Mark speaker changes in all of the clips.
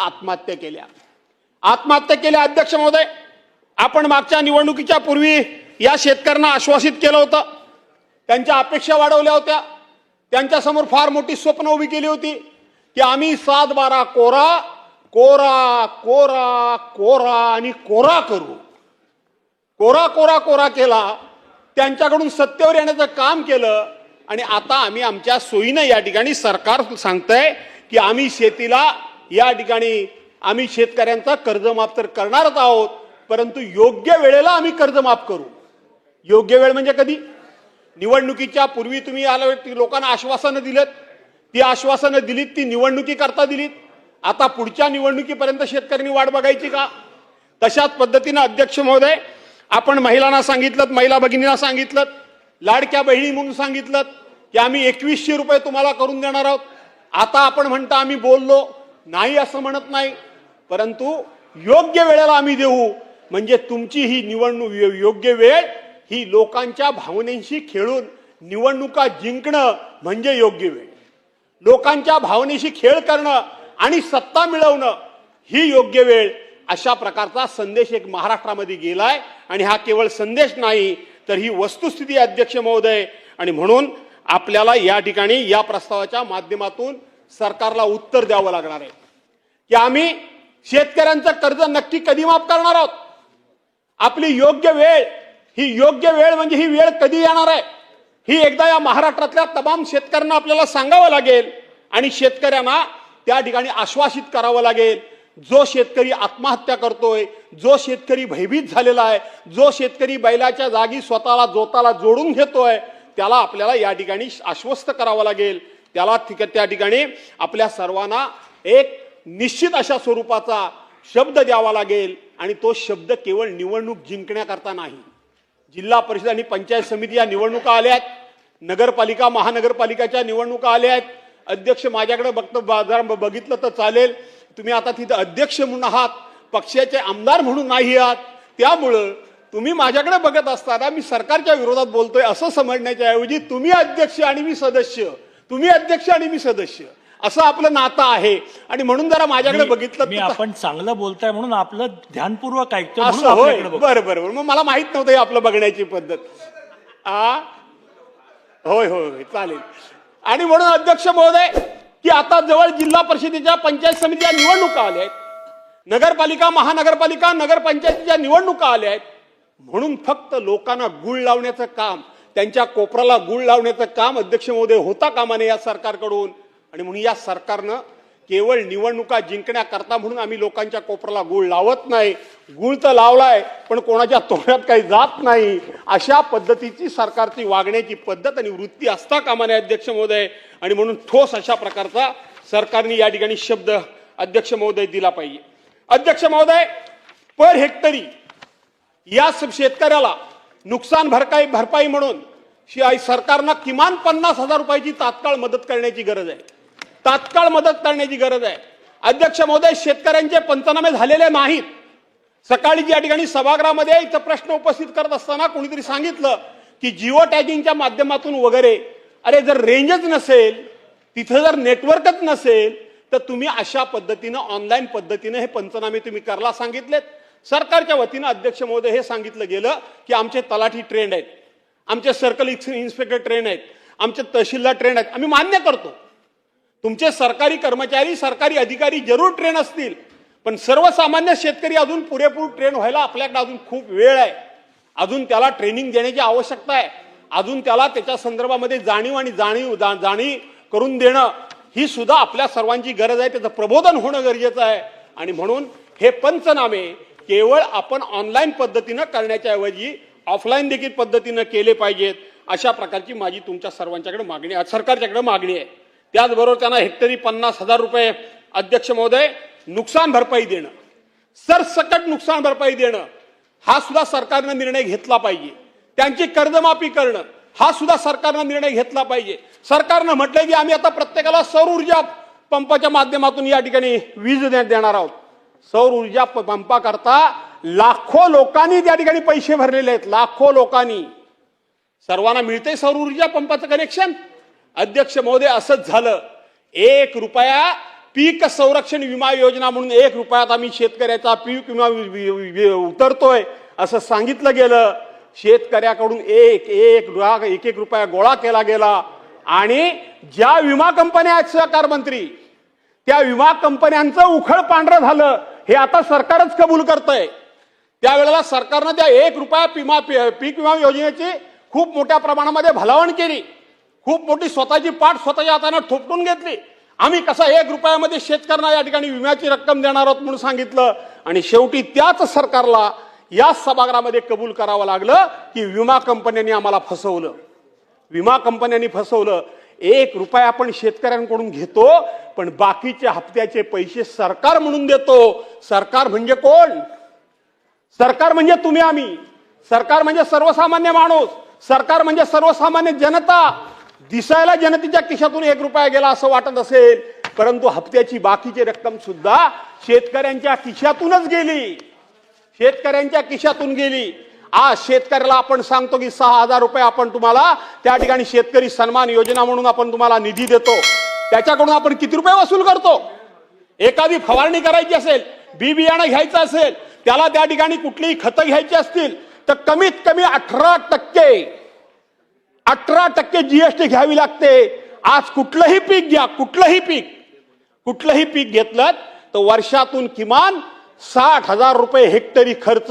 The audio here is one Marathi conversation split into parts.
Speaker 1: आत्महत्या केल्या. आत्महत्या केल्या अध्यक्ष महोदय. आपण मागच्या निवडणुकीच्या पूर्वी या शेतकऱ्यांना आश्वासित केलं होतं. त्यांच्या अपेक्षा वाढवल्या होत्या. त्यांच्यासमोर फार मोठी स्वप्न उभी केली होती की आम्ही सात बारा कोरा कोरा कोरा कोरा आणि कोरा करू. कोरा कोरा कोरा केला. त्यांच्याकडून सत्तेवर येण्याचं काम केलं आणि आता आम्ही आमच्या सोयीनं या ठिकाणी सरकार सांगतंय की आम्ही शेतीला या ठिकाणी आम्ही शेतकऱ्यांचा कर्जमाफ तर करणारच आहोत परंतु योग्य वेळेला आम्ही कर्जमाफ करू. योग्य वेळ म्हणजे कधी? निवडणुकीच्या पूर्वी तुम्ही आला लोकांना आश्वासनं दिलेत. ती आश्वासनं दिलीत ती निवडणुकी करता दिलीत. आता पुढच्या निवडणुकीपर्यंत शेतकऱ्यांनी वाट बघायची का? तशाच पद्धतीनं अध्यक्ष महोदय आपण महिलांना सांगितलं महिला भगिनींना सांगितलं लाडक्या बहिणी म्हणून सांगितलं की आम्ही एकवीसशे रुपये तुम्हाला करून देणार आहोत. आता आपण म्हणता आम्ही बोललो नाही असं म्हणत नाही. परंतु योग्य वेळेला आम्ही देऊ. म्हणजे तुमची ही निवडणूक योग्य वेळ ही लोकांच्या भावनेशी खेळून निवडणुका जिंकणं म्हणजे योग्य वेळ. लोकांच्या भावनेशी खेळ करणं आणि सत्ता मिळवणं ही योग्य वेळ अशा प्रकारचा संदेश एक महाराष्ट्रामध्ये गेलाय. आणि हा केवळ संदेश नाही तर ही वस्तुस्थिती अध्यक्ष महोदय. आणि म्हणून आपल्याला या ठिकाणी या प्रस्तावाच्या माध्यमातून सरकारला उत्तर द्यावं लागणार आहे. की आम्ही शेतकऱ्यांचं कर्ज नक्की कधी माफ करणार आहोत? आपली योग्य वेळ ही योग्य वेळ म्हणजे ही वेळ कधी येणार आहे? ही एकदा या महाराष्ट्रातल्या तमाम शेतकऱ्यांना आपल्याला सांगावं लागेल आणि शेतकऱ्यांना त्या ठिकाणी आश्वासित करावं लागेल. जो शेतकरी आत्महत्या करतोय जो शेतकरी भयभीत झालेला आहे जो शेतकरी बैलाच्या जागी स्वतःला जोताला जोडून घेतोय त्याला आपल्याला या ठिकाणी आश्वस्त करावं लागेल. त्याला ठिक- त्या ठिकाणी आपल्या सर्वांना एक निश्चित अशा स्वरूपाचा शब्द द्यावा लागेल आणि तो शब्द केवळ निवडणूक जिंकण्याकरता नाही. जिल्हा परिषद आणि पंचायत समिती या निवडणुका आल्या आहेत. नगरपालिका महानगरपालिकाच्या निवडणुका आल्या आहेत. अध्यक्ष माझ्याकडे बघत बाजार बघितलं तर चालेल. तुम्ही आता तिथं अध्यक्ष म्हणून आहात पक्षाचे आमदार म्हणून नाही आहात. त्यामुळं तुम्ही माझ्याकडे बघत असताना मी सरकारच्या विरोधात बोलतोय असं समजण्याच्या ऐवजी तुम्ही अध्यक्ष आणि मी सदस्य. तुम्ही अध्यक्ष आणि मी सदस्य. असं आपलं नातं आहे. आणि म्हणून जरा माझ्याकडे बघितलं
Speaker 2: मी आपण चांगलं बोलताय म्हणून आपलं ध्यानपूर्वक ऐकतो
Speaker 1: असं होय. बरं बरं. मग मला माहीत नव्हतं हे आपलं बघण्याची पद्धत. आ? होय होय होय. चालेल. आणि म्हणून अध्यक्ष महोदय की आता जवळ जिल्हा परिषदेच्या पंचायत समितीच्या निवडणुका आल्या आहेत. नगरपालिका महानगरपालिका नगरपंचायतीच्या निवडणुका आल्या आहेत. म्हणून फक्त लोकांना गुळ लावण्याचं काम त्यांच्या कोपराला गुळ लावण्याचं काम अध्यक्ष महोदय होता कामा नये या सरकारकडून. आणि म्हणून या सरकारनं केवळ निवडणुका जिंकण्याकरता म्हणून आम्ही लोकांच्या कोपराला गुळ लावत नाही. गुळ तर लावलाय पण कोणाच्या तोंडात काही जात नाही. अशा पद्धतीची सरकारची वागण्याची पद्धत आणि वृत्ती असता कामा नये अध्यक्ष महोदय. आणि म्हणून ठोस अशा प्रकारचा सरकारने या ठिकाणी शब्द अध्यक्ष महोदय दिला पाहिजे. अध्यक्ष महोदय पर हेक्टरी या शेतकऱ्याला नुकसान भरपाई भरपाई म्हणून शिवाय सरकारनं किमान पन्नास हजार रुपयाची तात्काळ मदत करण्याची गरज आहे. तात्काळ मदत करण्याची गरज आहे. अध्यक्ष महोदय शेतकऱ्यांचे पंचनामे झालेले नाहीत. सकाळी या ठिकाणी सभागृहामध्ये इथं प्रश्न उपस्थित करत असताना कोणीतरी सांगितलं की जिओ टॅगिंगच्या माध्यमातून वगैरे अरे जर रेंजच नसेल तिथं जर नेटवर्कच नसेल तर तुम्ही अशा पद्धतीनं ऑनलाईन पद्धतीनं हे पंचनामे तुम्ही करायला सांगितलेत. सरकारच्या वतीनं अध्यक्ष महोदय हे सांगितलं गेलं की आमचे तलाठी ट्रेंड आहेत. आमचे सर्कल इन्स्पेक्टर ट्रेन आहेत. आमचे तहसीलदार ट्रेंड आहेत. आम्ही मान्य करतो. तुमचे सरकारी कर्मचारी सरकारी अधिकारी जरूर ट्रेन असतील. पण सर्वसामान्य शेतकरी अजून पुरेपूर ट्रेन व्हायला आपल्याकडे अजून खूप वेळ आहे. अजून त्याला ट्रेनिंग देण्याची आवश्यकता आहे. अजून त्याला त्याच्या संदर्भामध्ये जाणीव आणि जाणीव जा- जाणीव करून देणं ही सुद्धा आपल्या सर्वांची गरज आहे. त्याचं प्रबोधन होणं गरजेचं आहे. आणि म्हणून हे पंचनामे केवळ आपण ऑनलाईन पद्धतीनं करण्याच्या ऐवजी ऑफलाईन देखील पद्धतीनं केले पाहिजेत अशा प्रकारची माझी तुमच्या सर्वांच्याकडे मागणी आहे. सरकारच्याकडे मागणी आहे. त्याचबरोबर त्यांना हेक्टरी पन्नास हजार रुपये अध्यक्ष महोदय नुकसान भरपाई देणं सरसकट नुकसान भरपाई देणं हा सुद्धा सरकारनं निर्णय घेतला पाहिजे. त्यांची कर्जमाफी करणं हा सुद्धा सरकारनं निर्णय घेतला पाहिजे. सरकारनं म्हटलंय की आम्ही आता प्रत्येकाला सौर ऊर्जा पंपाच्या माध्यमातून या ठिकाणी वीज दे- देणार आहोत. सौर ऊर्जा प- पंपाकरता लाखो लोकांनी त्या ठिकाणी पैसे भरलेले आहेत लाखो लोकांनी. सर्वांना मिळते सौर ऊर्जा पंपाचं कनेक्शन अध्यक्ष महोदय असंच झालं. एक रुपया पीक संरक्षण विमा योजना म्हणून एक रुपयात आम्ही शेतकऱ्याचा पीक विमा उतरतोय असं सांगितलं गेलं. शेतकऱ्याकडून एक एक लाख एक एक रुपया गोळा केला गेला. आणि ज्या विमा कंपन्या आहेत सहकार मंत्री त्या विमा कंपन्यांचं उखळ पांढरं झालं. हे आता सरकारच कबूल करतंय. त्यावेळेला सरकारनं त्या एक रुपया विमा पीक विमा योजनेची खूप मोठ्या प्रमाणामध्ये भलावण केली. खूप मोठी स्वतःची पाठ स्वतःच्या हाताने थोपटून घेतली. आम्ही कसा एक रुपयामध्ये शेतकऱ्यांना या ठिकाणी विम्याची रक्कम देणार आहोत म्हणून सांगितलं. आणि शेवटी त्याच सरकारला या सभागृहामध्ये कबूल करावं लागलं की विमा कंपन्यांनी आम्हाला फसवलं. विमा कंपन्यांनी फसवलं. एक रुपया आपण शेतकऱ्यांकडून घेतो पण बाकीचे हप्त्याचे पैसे सरकार म्हणून देतो. सरकार म्हणजे कोण? सरकार म्हणजे तुम्ही आम्ही. सरकार म्हणजे सर्वसामान्य माणूस. सरकार म्हणजे सर्वसामान्य जनता. दिसायला जनतेच्या खिशातून एक रुपया गेला असं वाटत असेल परंतु हप्त्याची बाकीची रक्कम सुद्धा शेतकऱ्यांच्या खिशातूनच गेली. शेतकऱ्यांच्या खिशातून गेली. आज शेतकऱ्याला आपण सांगतो की सहा हजार रुपये आपण तुम्हाला त्या ठिकाणी शेतकरी सन्मान योजना म्हणून आपण तुम्हाला निधी देतो. त्याच्याकडून आपण किती रुपये वसूल करतो? एखादी फवारणी करायची असेल बी बियाणं घ्यायचं असेल त्याला त्या ठिकाणी कुठलीही खतं घ्यायची असतील तर कमीत कमी अठरा टक्के अठरा टक्के जीएसटी घ्यावी लागते. आज कुठलंही पीक घ्या कुठलंही पीक कुठलंही पीक घेतलं तर वर्षातून किमान साठ हजार रुपये हेक्टरी खर्च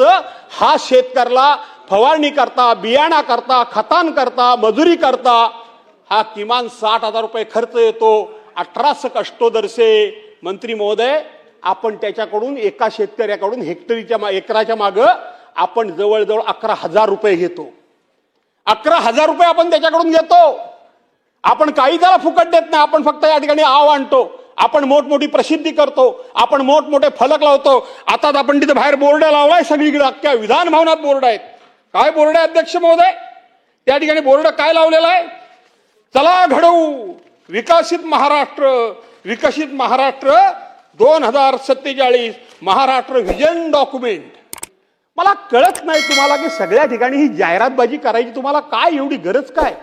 Speaker 1: हा शेतकऱ्याला फवारणी करता बियाणा करता खतान करता मजुरी करता हा किमान साठ हजार रुपये खर्च येतो. अठराशे कष्टोदरसे मंत्री महोदय आपण त्याच्याकडून एका शेतकऱ्याकडून हेक्टरीच्या मा- एकराच्या मागं आपण जवळजवळ अकरा हजार रुपये घेतो. अकरा हजार रुपये आपण त्याच्याकडून घेतो. आपण काही त्याला फुकट देत नाही आपण फक्त या ठिकाणी आव आणतो. आपण मोठमोठी प्रसिद्धी करतो आपण मोठमोठे फलक लावतो. आता आपण तिथे बाहेर बोर्ड लावलाय सगळीकडे अख्ख्या विधान भवनात बोर्ड आहेत. काय बोर्ड आहे अध्यक्ष महोदय? त्या ठिकाणी बोर्ड काय लावलेला आहे? चला घडवू. विकसित महाराष्ट्र. विकसित महाराष्ट्र दोन हजार सत्तेचाळीस. Maharashtra vision document. मला कळत नाही तुम्हाला की सगळ्या ठिकाणी ही जाहिरातबाजी करायची तुम्हाला काय एवढी गरज काय?